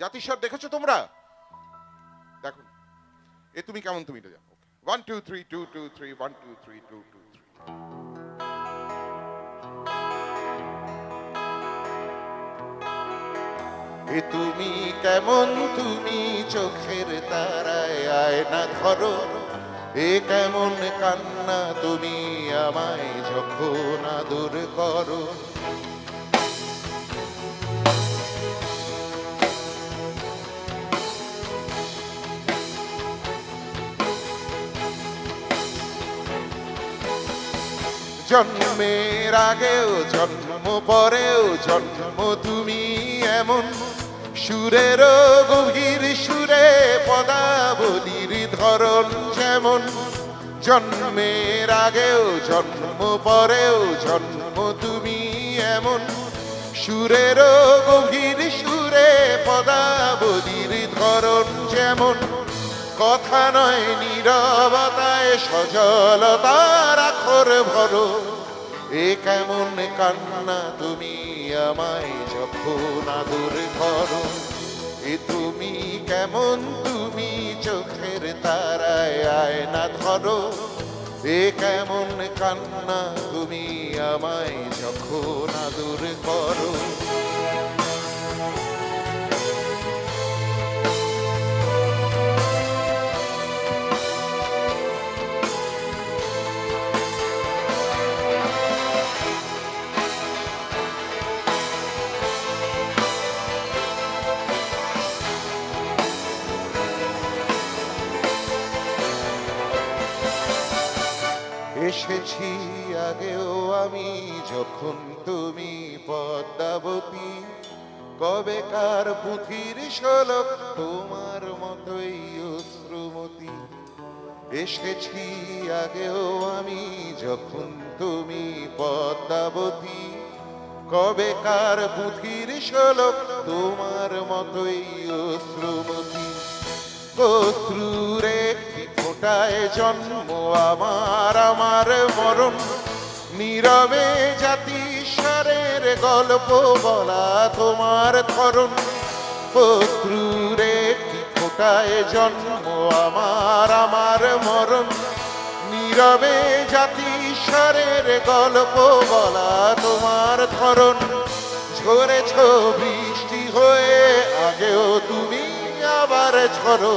জাতিস্বর দেখেছ তোমরা? দেখো। এ তুমি কেমন তুমি এটা জানো? One two three two two three one two three two two three এ তুমি কেমন তুমি চোখের তারায় আয়না ধরো। এ কেমন কান্না তুমি আমায় যখন আদর করো। জন্মের আগেও, জন্ম পরেও, জন্ম তুমি এমন। সুরের গভীর সুরে পদাবলীর ধরন যেমন। জন্মের আগেও, জন্ম পরেও, জন্ম তুমি এমন। সুরের গভীর সুরে পদাবলীর ধরন যেমন। কথা নয়, নীরবতায় সজলতার আখর ভরো। এ কেমন কান্না, তুমি আমায় যখন আদর করো? এ তুমি কেমন, তুমি চোখের তারায় আয়না ধরো? এ কেমন কান্না, তুমি আমায় যখন আদর করো? এসেছি আগেও আমি যখন তুমি পদ্মাবতী। কবে কার পুঁথির শোলক তোমার মতোই অশ্রুমতি। এসেছি আগেও আমি যখন তুমি পদ্মাবতী। কবে কার পুঁথির শোলক তোমার মতোই অশ্রুমতি। অশ্রুর ফোটায় জন্ম? আমার আমার মরণ। নীরবে জাতিস্বরের গল্প বলা তোমার ধরন অশ্রুর একটি ফোটায় জন্ম, আমার আমার মরণ। নীরবে জাতিস্বরের গল্প বলা তোমার ধরন ঝরেছ বৃষ্টি হয়ে, আগেও তুমি আবার ঝরো।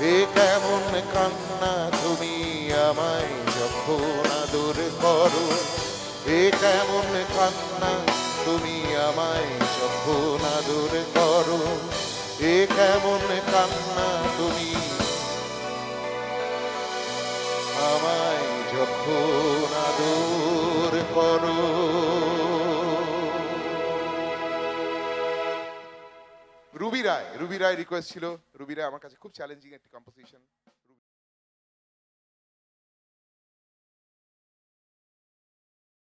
এ কেমন কান্না তুমি আমায় যখন আদর করো? এ কেমন কান্না তুমি আমায় যখন আদর করো? এ কেমন কান্না তুমি আমায় যখন আদর করো? রুবি রায় রুবি রায় রিকোয়েস্ট ছিল। রুবি রায় আমার কাছে খুব চ্যালেঞ্জিং একটি কম্পোজিশন